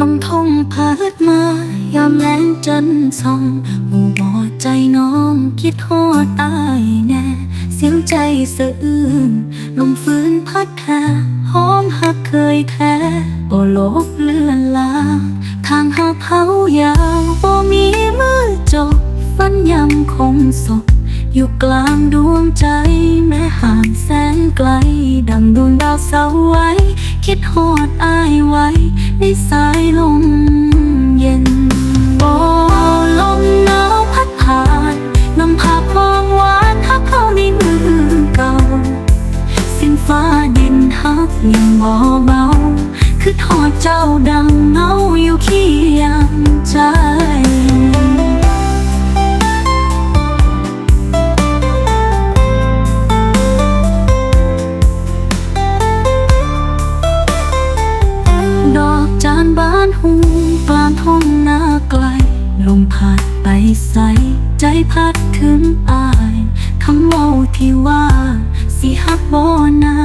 ลมทงพัดมายามแลงจันส่องหมู่หอใจน้องคิดหอดอายแน่ เสียงใจสะอื้นลมฟื้นพัดแค่หอมหักเคยแค่บ่ลบเลือนลาทางหาเผายาวบ่มีมือจบฝันยำคงสดอยู่กลางดวงใจแม้ห่างแสนไกล ดังดวงดาวเสาไว้ คิดหอดอายไว้ สายลมเย็นบ่ลมหนาวพัดผ่านนำพาพมองหวานฮักเข้าในมือเก่าสิ้นฟ้าดินฮักยังบ่เบาคือทอดเจ้าดังเงาอยู่เคียงใจ ใส ใจพัดถึงอายคำเว่าที่ว่า สิฮักบ่นา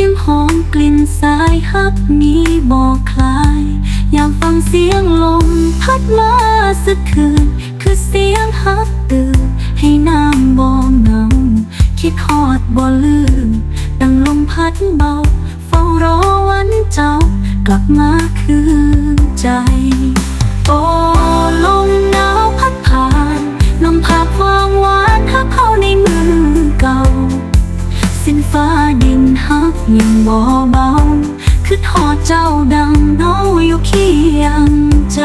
ยังหอมกลิ่นสายฮักนี้บ่คลาย อยากฟังเสียงลมพัดมาสักคืน คือเสียงฮักตื่น ให้น้ำบ่เหงาคิดฮอดบ่ลืม ดังลมพัดเบา เฝ้ารอวันเจ้ากลับมาคืนใจ โอ้ ดินฮักยังบ่เบาคือทอดเจ้าดังนาอยู่เคียงใจ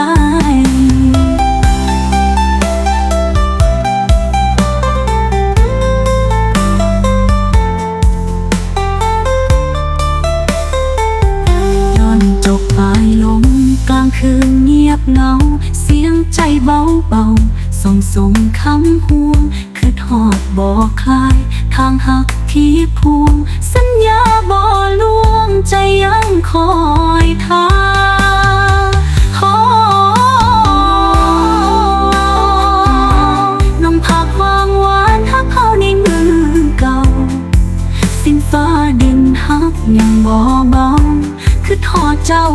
ยอนจบปลายลมกลางคืนเงียบเงา เสียงใจเบาเบาส่งส่งคำห่วง คือทอดบ่คลายทางหัก ที่พวงสัญญาบ่ลวงใจยังคอยท่าขอนำผักหวานทักเข้านมือเก่าสิ้นฟ้าดินฮักยังบ่เบาคือทอดเจ้า